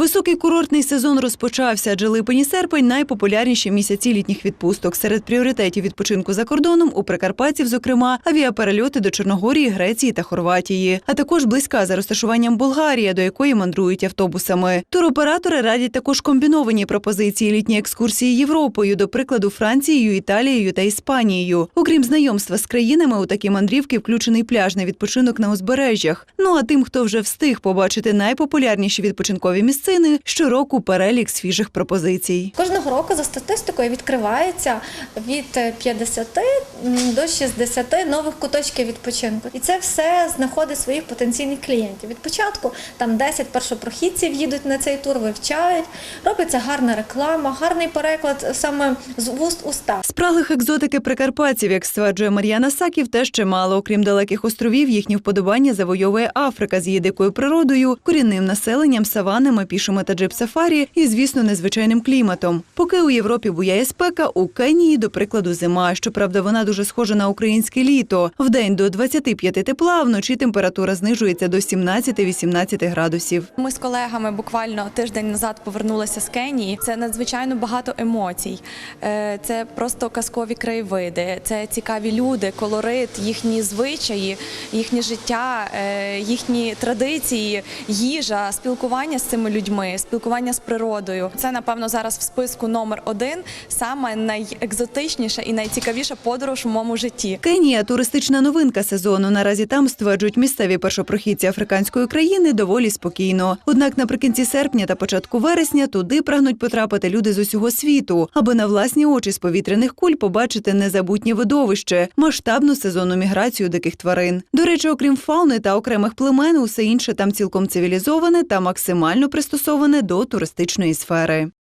Високий курортний сезон розпочався, адже липень і серпень найпопулярніші місяці літніх відпусток. Серед пріоритетів відпочинку за кордоном у прикарпатців, зокрема, авіаперельоти до Чорногорії, Греції та Хорватії, а також близька за розташуванням Болгарія, до якої мандрують автобусами. Туроператори радять також комбіновані пропозиції літні екскурсії Європою, до прикладу, Францією, Італією та Іспанією. Окрім знайомства з країнами, у такі мандрівки включений пляжний відпочинок на узбережжях. Ну а тим, хто вже встиг побачити найпопулярніші відпочинкові місцини, щороку перелік свіжих пропозицій. Кожного року за статистикою відкривається від 50 до 60 нових куточків відпочинку. І це все знаходить своїх потенційних клієнтів. Від початку там 10 першопрохідців їдуть на цей тур, вивчають, робиться гарна реклама, гарний переклад саме з вуст уста. Спраглих екзотики прикарпатців, як стверджує Мар'яна Саків, теж чимало. Окрім далеких островів, їхні вподобання завойовує Африка з її дикою природою, корінним населенням, саванами, пішими та джип-сафарі і, звісно, незвичайним кліматом. Поки у Європі буяє спека, у Кенії, до прикладу, зима. Щоправда, вона дуже схожа на українське літо. Вдень до 25 тепла, вночі температура знижується до 17-18 градусів. Ми з колегами буквально тиждень назад повернулися з Кенії. Це надзвичайно багато емоцій. Е, Це просто казкові краєвиди, це цікаві люди, колорит, їхні звичаї, їхнє життя, е, їхні традиції, їжа, спілкування з цими людьми, спілкування з природою. Це напевно зараз в списку номер один саме найекзотичніша і найцікавіша подорож у моєму житті. Кенія туристична новинка сезону. Наразі там стверджують місцеві першопрохідці африканської країни доволі спокійно. Однак наприкінці серпня та початку вересня туди прагнуть потрапити люди з усього світу, аби на власні очі з повітряних куль побачити незабутнє видовище, масштабну сезонну міграцію диких тварин. До речі, окрім фауни та окремих племен, усе інше там цілком цивілізоване та максимально пристосоване до туристичної сфери.